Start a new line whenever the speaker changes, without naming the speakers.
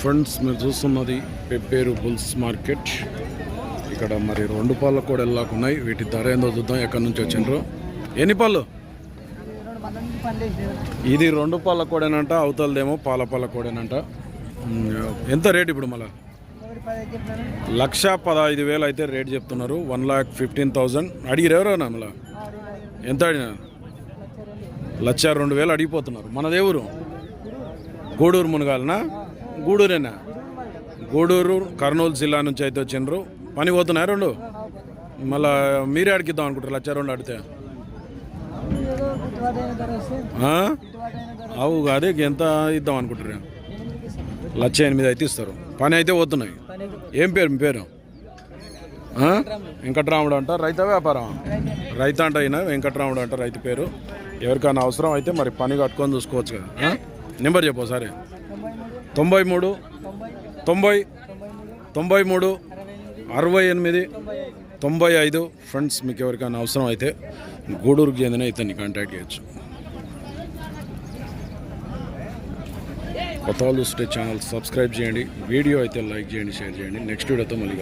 Friends మీరు చూస్తున్నది pepper bulls market. ఇక్కడ మరి రెండు పాలు కూడా ఉన్నాయి. వీటి ధర ఏందో చూద్దాం. ఎక్కడి నుంచి వచ్చిండ్రు? ఎన్ని పాలు? ఇది రెండు పాల కూడానంట అవతలదేమో పాల పాల కూడానంట. ఎంత రేట్ ఇప్పుడు మళ్ళా? లక్ష పదహైదు వేలు అయితే రేట్ చెప్తున్నారు. One lakh fifteen thousand. అడిగిరు ఎవరైనా మళ్ళా? ఎంత అడిగినా? లక్ష రెండు వేలు అడిగిపోతున్నారు. మనదే ఊరు? గూడూరు మునగాలనా? గూడూరేనా? గూడూరు కర్నూలు జిల్లా నుంచి అయితే వచ్చిండ్రు. పని పోతున్నాయి రెండు? మళ్ళా మీరే అడిగిద్దాం అనుకుంటారు లచ్చ రెండు అడిగితే. అవు అదే ఎంత ఇద్దాం అనుకుంటారు లచ్చ ఎనిమిది అయితే ఇస్తారు. పని అయితే పోతున్నాయి. ఏం పేరు మీ పేరు? వెంకట్రాముడు అంట రైత వ్యాపారం? రైత అంట అయినా వెంకట్రాముడు అంట రైతు పేరు. ఎవరికైనా అవసరం అయితే మరి పని కట్టుకొని చూసుకోవచ్చు కదా. నెంబర్ చెప్పు సరే తొంభై మూడు తొంభై తొంభై మూడు అరవై ఎనిమిది తొంభై ఐదు. ఫ్రెండ్స్ మీకు ఎవరికైనా అవసరం అయితే గూడూరుకి చెందిన ఇతన్ని కాంటాక్ట్ చేయొచ్చు. కొత్త వాళ్ళు ఛానల్ సబ్స్క్రైబ్ చేయండి. వీడియో అయితే లైక్ చేయండి షేర్ చేయండి. నెక్స్ట్ వీడియోతో మళ్ళీ